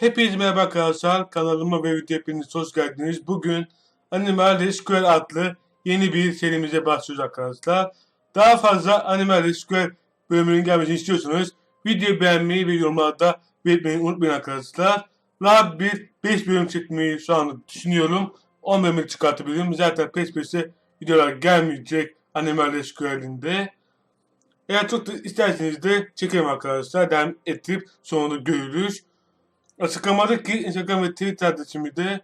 Hepinize merhaba arkadaşlar. Kanalıma ve video hepiniz hoş geldiniz. Bugün Animal Rescue adlı yeni bir serimize başlıyoruz arkadaşlar. Daha fazla Animal Rescue bölümünün gelmesini istiyorsanız videoyu beğenmeyi ve yorumlarda belirtmeyi unutmayın arkadaşlar. Daha bir 5 bölüm çekmeyi şu anda düşünüyorum. 10 bölüm çıkartabilirim. Zaten peş peşe videolar gelmeyecek Animal Rescue halinde. Eğer çok da isterseniz de çekelim arkadaşlar. Devam ettirip sonunda görürüz. Açıklamadaki Instagram ve Twitter adresimi de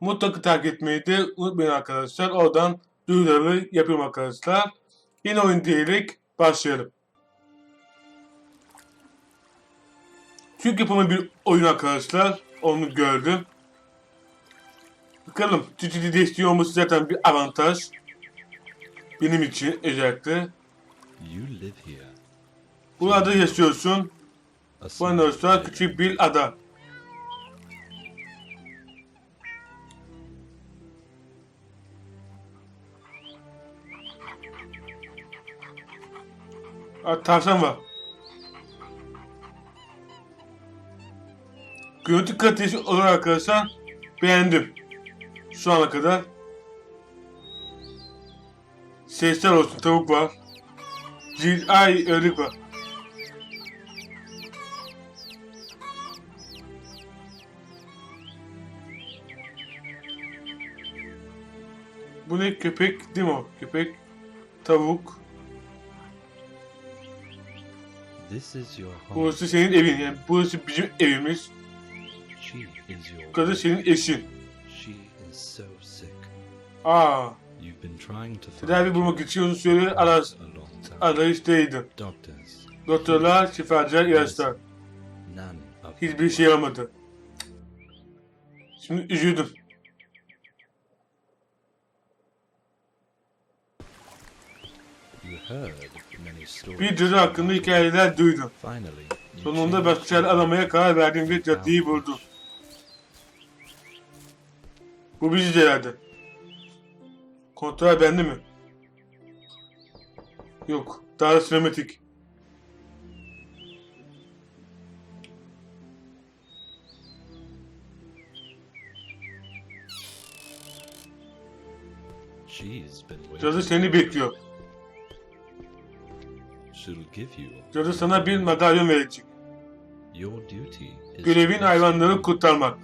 mutlaka takip etmeyi de unutmayın arkadaşlar. Oradan duyuruları yapıyorum arkadaşlar. Yeni oyun diyerek başlayalım. Türk yapımı bir oyun arkadaşlar. Onu gördüm. Bakalım. Türkçe desteği olması zaten bir avantaj. Benim için özellikle. Here. Burada yaşıyorsun. Bu arkadaşlar küçük bir ada. Aa, tavşan var. Görüntü kalitesi olarak arkadaşlar beğendim. Şu ana kadar. Sesler olsun tavuk var. Cil, ay ördek var. Bu ne köpek değil mi o? Köpek, tavuk. This is your home. Burası senin evin yani. Burası bizim evimiz. She is your kadar senin eşin. She is so sick. Aa, You've been trying to find tedavi bulmak için uzun süre aras, a long time. arayıştaydım. Doctors. Doktorlar, şifacılar, ilaçlar. Hiçbir şey yaramadı. Şimdi üzüldüm. you heard. Bir cadı hakkında hikayeler duydum. Sonunda başka şeyler aramaya karar verdim ve cadıyı buldum. Bu bizi herhalde. Kontrol bende mi? Yok. Daha da sinematik. Cadı seni bekliyor. She'll give you Cadı sana bir madalyon verecek. your duty is Görevin hayvanları kurtarmak.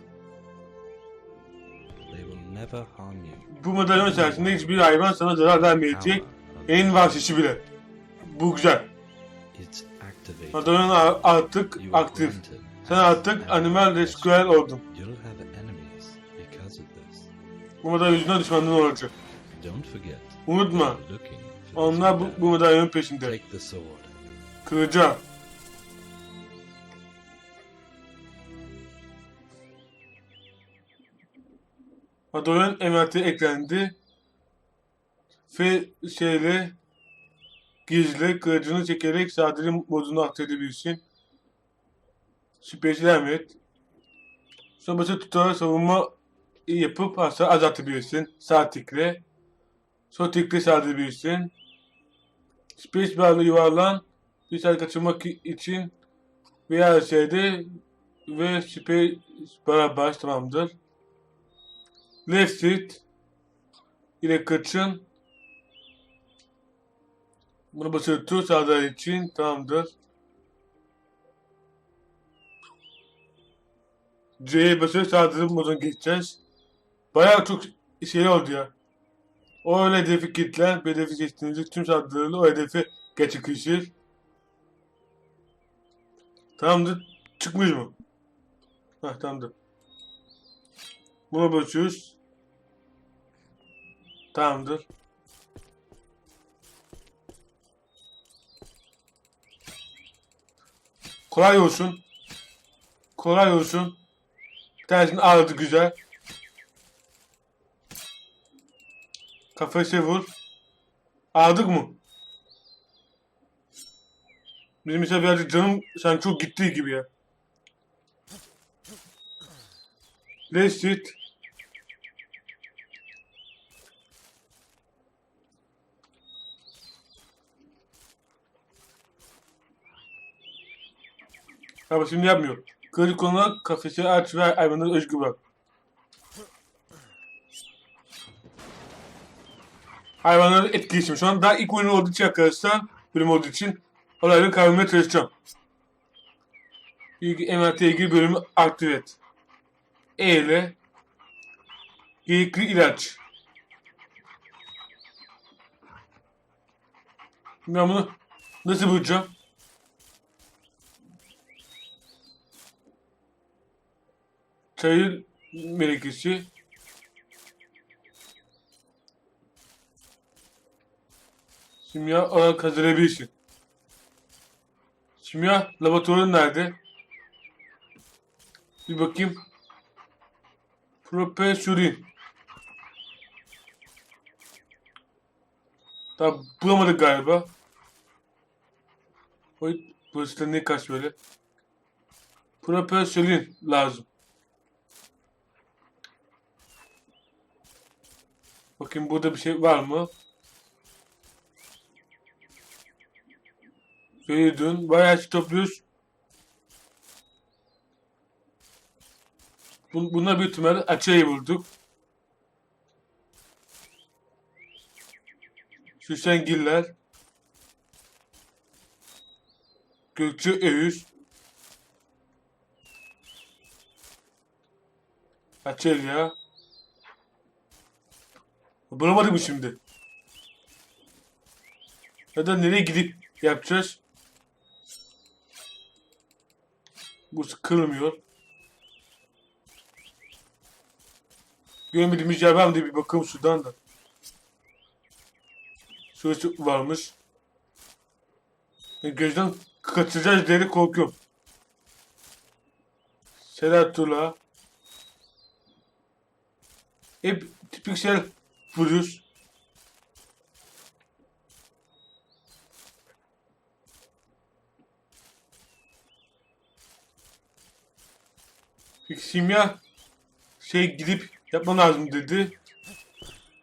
They will never harm you. Bu madalyon sayesinde hiçbir hayvan sana zarar vermeyecek. En vahşisi bile. Bu güzel. It's activated. Madalyon artık aktif. Sen artık animal rescuer oldun. Bu madalyon yüzünden düşmanlığın olacak. Unutma. Onlar bu, bu madalyonun peşinde. Take the sword. Kılıca. Madalyon emaneti eklendi. Ve şeyle gizli kılıcını çekerek sadece modunu aktarabilirsin. Süperşil Ahmet. Sobası tutarak savunma yapıp hasar azaltabilirsin. Sağ tıkla. Sol tıkla saldırabilirsin. Space bar'la yuvarlan. Saat kaçırmak için veya şeyde ve Space bar'a baş tamamdır. Left shift ile kaçın. Bunu basılı tut sağda için tamamdır. C'ye basılı sağda moduna geçeceğiz. Bayağı çok şey oldu ya. O öyle hedefi kilitler, bir hedefi seçtiğinizde tüm saldırılarla o hedefi gerçekleşir. Tamamdır. Çıkmış mı? Heh tamamdır. Buna basıyoruz. Tamamdır. Kolay olsun. Kolay olsun. Bir tanesini ağladı güzel. Kafese vur. Aldık mı? Bizim mesela birazcık canım sen çok gittiği gibi ya. Let's it. Ama şimdi yapmıyor. Kırık konular kafesi aç ve hayvanları özgür bırak. Hayvanları etkileşim. Şu an daha ilk oyun olduğu için arkadaşlar, bölüm olduğu için olayları kavramaya çalışacağım. İlk envantere ilgili bölümü aktive et. E ile gerekli ilaç. Ben bunu nasıl bulacağım? Çayır melekesi. Simya olarak hazırlayabilirsin. Simya laboratuvarın nerede? Bir bakayım. Propesürin. Daha bulamadık galiba. Oy, burası da ne kaç böyle? Propesürin lazım. Bakayım burada bir şey var mı? Şöyle dön. Bayağı topluyoruz. Bun bunlar bir ihtimalle açayı bulduk. Süsengiller. Gökçe Öğüz. Açelya. Bulamadık mı şimdi? Ya da nereye gidip yapacağız? Bu kırılmıyor. Görmediğimiz yer diye bir bakalım şuradan da. Şurası varmış. Yani gözden kaçıracağız diye korkuyorum. Selatullah. Hep tipik şeyler. Simya şey gidip yapman lazım dedi.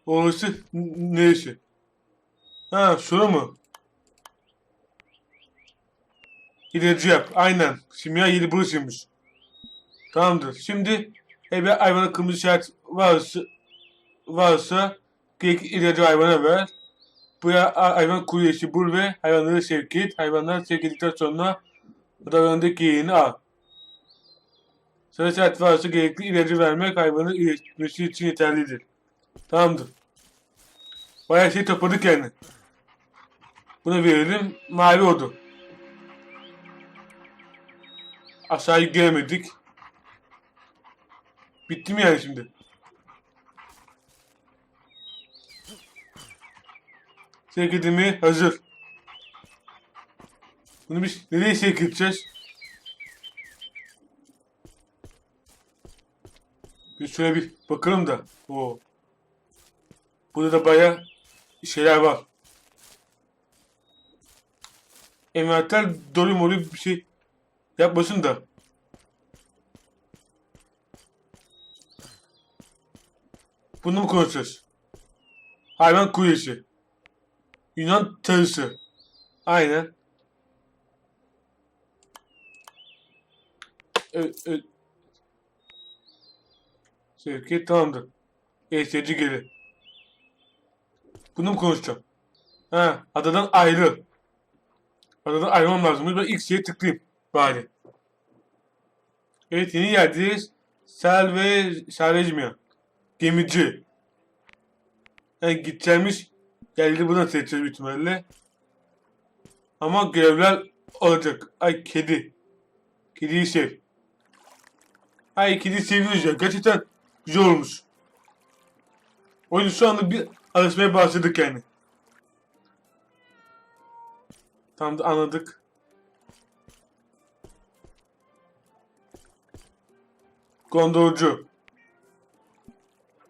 Orası neresi? Ha şura mı? İlacı yap. Aynen. Simya yeri burasıymış. Tamamdır. Şimdi eve hayvana kırmızı işaret varsa varsa gerekli ilacı hayvana ver. Buraya hayvan kuryesi bul ve hayvanları sevk et. Hayvanlar sevk edildikten sonra hayvanındaki yerini al. Sarı saat varsa gerekli ilacı vermek hayvanın iyileşmesi için yeterlidir. Tamamdır. Bayağı şey topladık yani. Bunu verelim. Mavi oldu. Aşağıyı göremedik. Bitti mi yani şimdi? Sevk hazır. Bunu biz nereye sevk edeceğiz? Şöyle bir bakalım da. Oo. Burada da baya şeyler var. Envanter dolu molu bir şey yapmasın da. Bunu mu konuşacağız? Hayvan kuryesi. Yunan tarısı. Aynen. Evet, evet. Sevki tamamdır. ESC geri. Bunu mu konuşacağım? Ha, adadan ayrı. Adadan ayrılmam lazım. Ben ilk şeye tıklayayım. Bari. Evet yeni yerdeyiz. Sel ve Şarejmiya. Gemici. Yani gideceğimiz geldi buradan seçeceğiz büyük ihtimalle. Ama görevler olacak. Ay kedi. Kediyi sev. Ay kedi seviyoruz ya. Gerçekten güzel olmuş. Oyun şu anda bir alışmaya başladık yani. Tam da anladık. Gondolcu.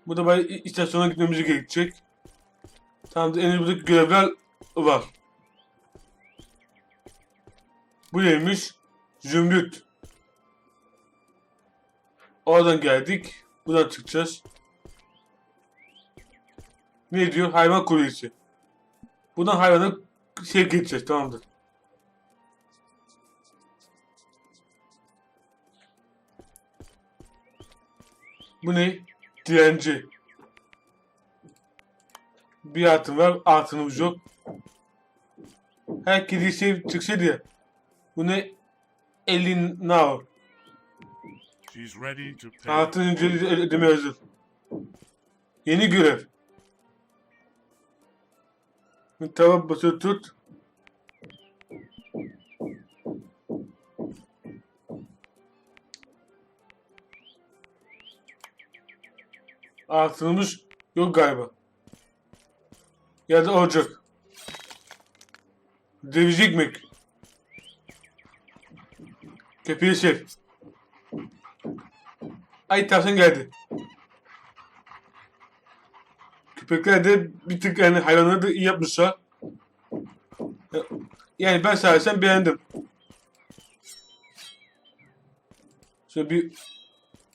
Bu da i- istasyona gitmemiz gerekecek. Tamam da buradaki görevler var. Bu neymiş? Zümrüt. Oradan geldik. Buradan çıkacağız. Ne diyor? Hayvan kuryesi. Buradan hayvana sevk edeceğiz. Tamamdır. Bu ne? Direnci. Bir altın var. Altınımız yok. Herkes şey çıksaydı ya. Bu ne? Elin now. She's ready to pay. Altın önceli ödeme hazır. Yeni görev. Tava basılı tut. Altınımız yok galiba. Ya da olacak. Deviz ekmek. Köpeği sev. Ay tavşan geldi. Köpekler de bir tık yani hayvanları da iyi yapmışlar. Yani ben şahsen beğendim. Şöyle bir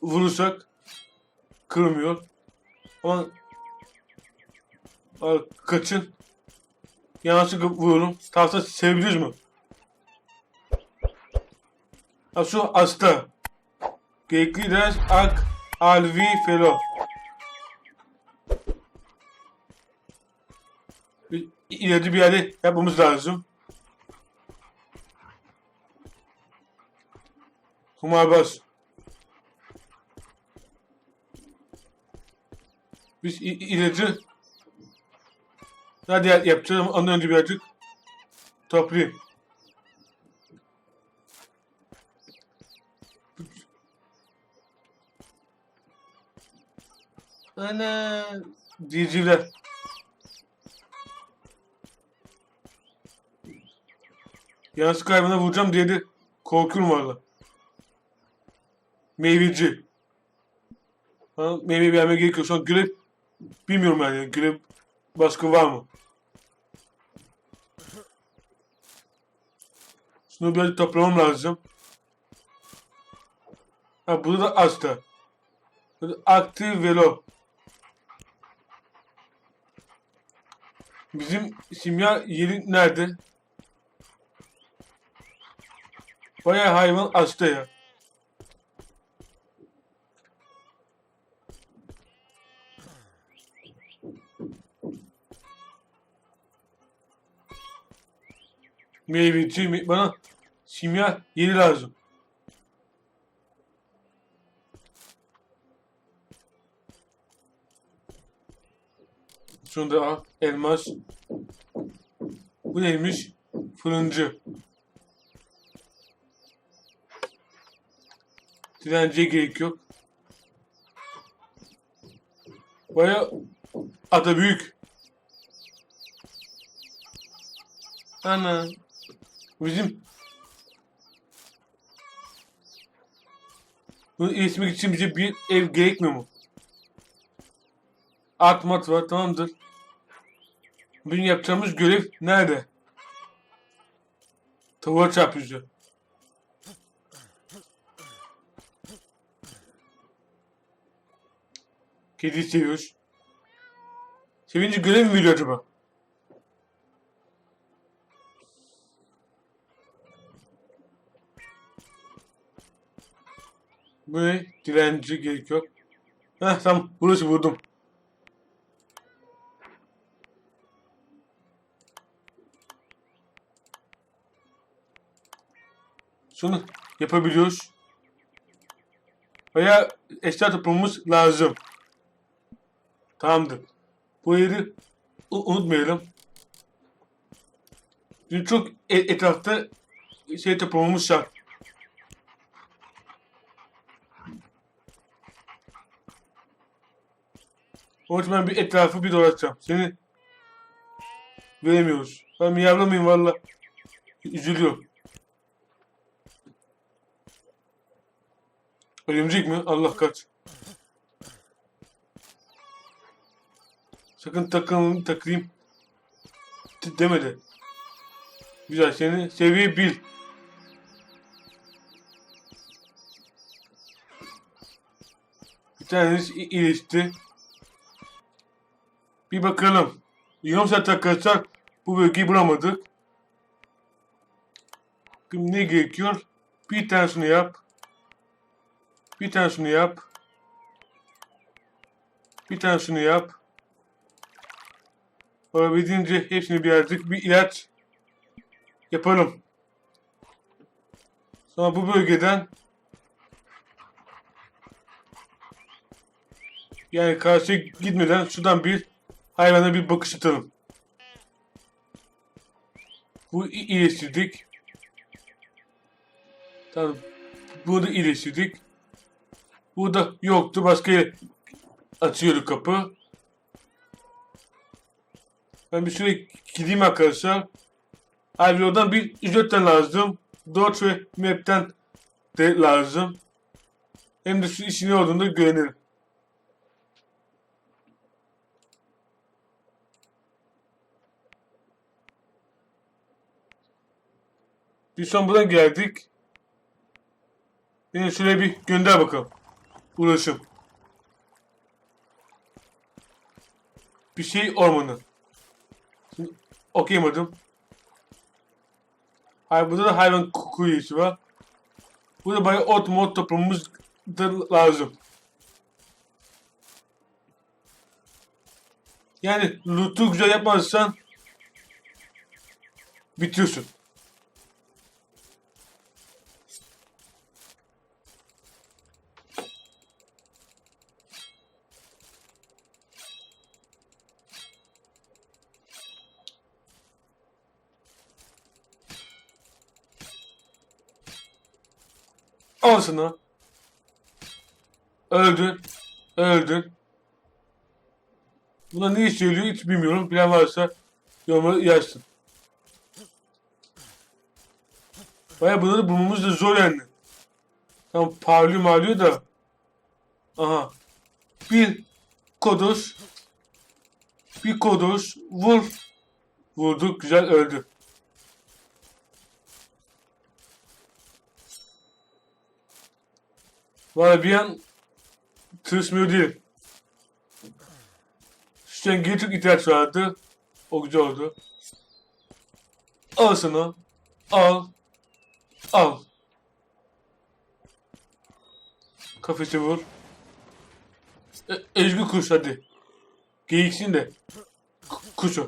vurursak kırmıyor. Ama Aa, kaçın. Yanlışlıkla vururum. Tavşan sevebiliriz mi? Ha şu hasta. Ders ak alvi felo. Bir, ileride bir yerde yapmamız lazım. Kumarbaz. Biz ilacı yap- yapacağız ondan önce birazcık toplayayım. Ana civcivler. Yanlış kaybına vuracağım diye de korkuyorum valla. Meyveci. Ha, meyve vermeye gerekiyor. Şu an görev bilmiyorum yani. Görev başka var mı? Şunu biraz toplamam lazım. Ha burada da. Burada aktif velo. Bizim simya yeri nerede? Bayağı hayvan hasta ya. Meyveci? Bana simya yeri lazım. Şunu al. Elmas. Bu neymiş? Fırıncı. Direnciye gerek yok. Baya ada büyük. Ana. Bizim bunu iletmek için bize bir ev gerekmiyor mu? At mat var tamamdır. Bugün yapacağımız görev nerede? Tavuğa çarpıcı. Kedi seviyoruz. Sevinci görev mi veriyor acaba? Bu ne? Direnci gerek yok. Heh tamam burası vurdum. Şunu yapabiliyoruz. Veya eşya toplamamız lazım. Tamamdır. Bu yeri unutmayalım. Çünkü çok e- etrafta şey toplamamız şart. O yüzden ben bir etrafı bir dolaşacağım. Seni göremiyoruz. Ben miyavlamayayım valla. Üzülüyor. Örümcek mi? Allah kaç. Sakın takım takayım demedi. Güzel seni seviye bil. Bir tanesi iyileşti. Bir bakalım. Yarım saat bu bölgeyi bulamadık. Şimdi ne gerekiyor? Bir tanesini yap. Bir tanesini yap. Bir tane şunu yap. Olabildiğince hepsini birazcık bir ilaç yapalım. Sonra bu bölgeden yani karşıya gitmeden şuradan bir hayvana bir bakış atalım. Bu iyileştirdik. Tamam. Bunu da iyileştirdik. Burada yoktu. Başka yere açıyordu kapı. Ben bir süre gideyim arkadaşlar. Oradan bir ücretten lazım. Dodge ve Map'ten de lazım. Hem de şu işin ne olduğunu görelim. Biz son buradan geldik. Beni şuraya bir gönder bakalım. Ulaşım. Bir şey ormanı. Şimdi okuyamadım. Hayır burada da hayvan kuyusu var. Burada bayağı ot mod toplamamız da lazım. Yani loot'u güzel yapmazsan bitiyorsun. Al şunu. Öldün. Öldün. Buna ne iş söylüyor hiç bilmiyorum. Bilen varsa yorumları yazsın. Baya bunları bulmamız da zor yani. Tam parlıyor marlıyor da. Aha. Bir kodos. Bir kodos. Vur. Vurduk. Güzel öldü. Valla bir an tırsmıyor değil. Geri çok ihtiyaç vardı. O güzel oldu. Al sana. Al. Al. Kafesi vur. E, Ezgi kuş hadi. Geyiksin de. K- kuş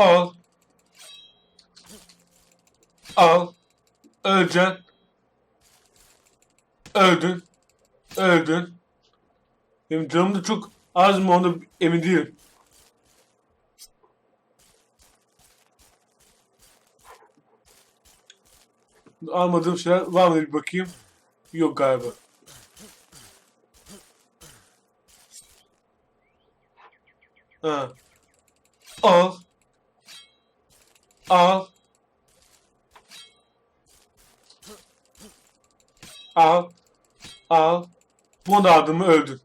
Al. Al. Öleceksin. Öldün. Öldün. Benim canım da çok az mı onu emin değilim. Almadığım şeyler var mı bir bakayım. Yok galiba. Ha. Al. Al. Al. Al. Bunu da aldın mı öldün.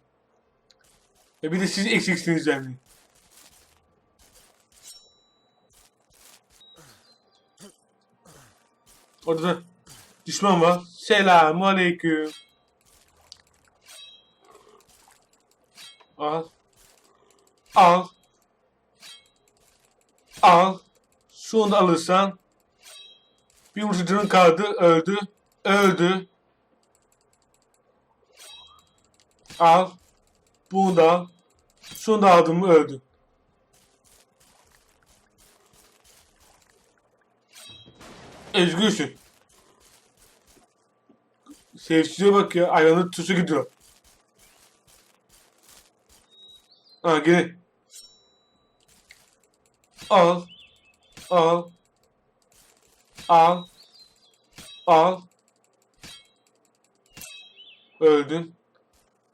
E bir de siz eksiksiniz yani. Orada da düşman var. Selamun aleyküm. Al. Al. Al. Şunu da alırsan bir vuruşucunun kaldı. Öldü. Öldü. Al. Bunu da al. Şunu da aldım mı öldü. Özgürsün. Sevsize bak ya. Ayağının tuşu gidiyor. Ha gene. Al. Al. Al. Al. Öldün.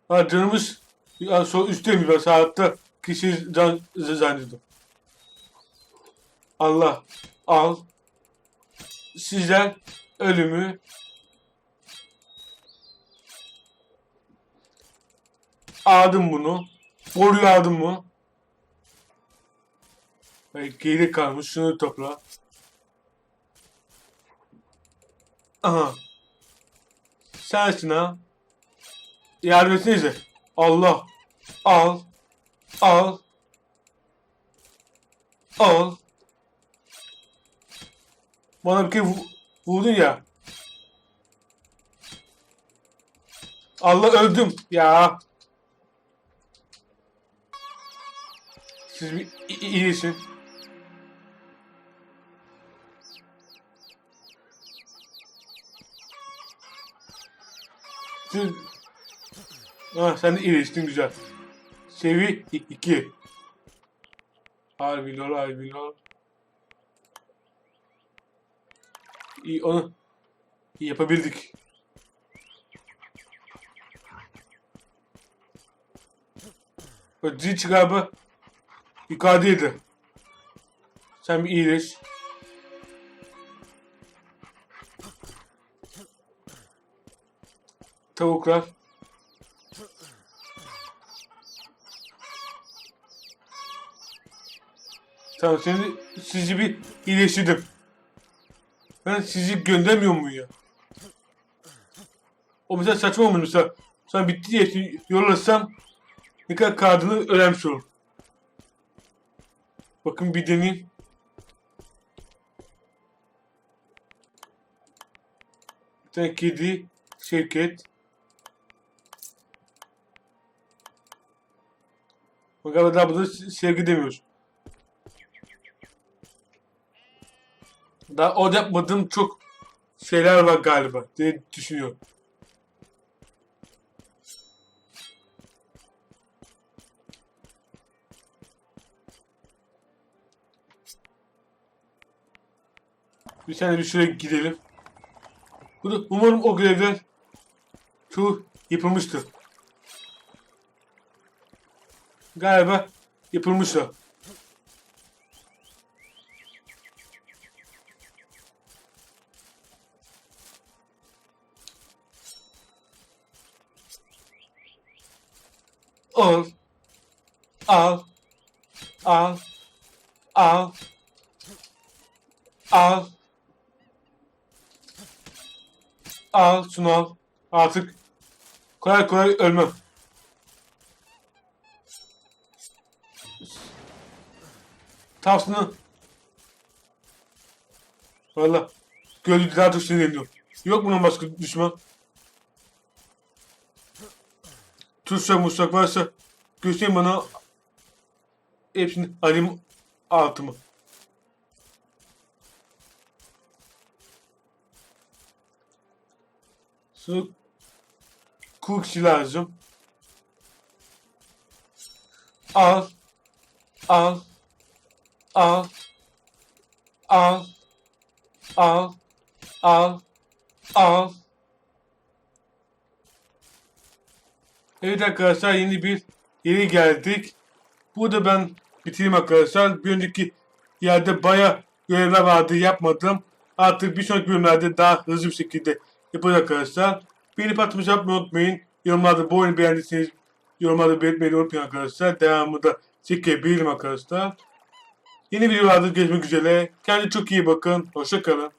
Ha canımız ya sol üstteymiş ben saatte kişi can zannediyordum. Allah al sizden ölümü aldım bunu. Boruyu aldım mı? Geri kalmış. Şunu topla. Aha. Sensin ha. Yardım etsenize. Allah. Al. Al. Al. Bana bir kere vu- vurdun ya. Allah öldüm ya. Siz bir iyisin. Siz... Ah, sen de iyileştin güzel. Sevi 2. Harbi lol, harbi lol. İyi onu iyi yapabildik. Dil çıkarma yukarıdaydı. Sen bir iyileş. Tavuklar. Tamam seni sizi bir iyileştirdim. Ben sizi göndermiyor muyum ya? O mesela saçma olmuş mesela. Sonra bitti diye yollasam ne kadar kağıdını öğrenmiş olur. Bakın bir deneyeyim. Bir tane kedi, şirket. Bak galiba daha burada sevgi demiyoruz. Daha o yapmadığım çok şeyler var galiba diye düşünüyorum. Bir saniye bir şuraya gidelim. Umarım o görevler çoğu yapılmıştır. Galiba yapılmışlar. Al. Al. Al. Al. Al. Al şunu al. Artık kolay kolay ölmem. Tavsını. Valla. Gördük daha çok sinirleniyorum. Yok bunun başka düşman. Tutsak mutsak varsa göstereyim bana hepsini alayım altımı. Su kukşi lazım. Al. Al. Al. Al. Al. Al. Al. Evet arkadaşlar yeni bir yere geldik. Burada ben bitireyim arkadaşlar. Bir önceki yerde baya görevler vardı yapmadım. Artık bir sonraki bölümlerde daha hızlı bir şekilde yapacağız arkadaşlar. Beni patlamış yapmayı unutmayın. Yorumlarda bu oyunu beğendiyseniz yorumlarda belirtmeyi unutmayın arkadaşlar. Devamı da çekebilirim arkadaşlar. Yeni videolarda görüşmek üzere. Kendinize çok iyi bakın. Hoşça kalın.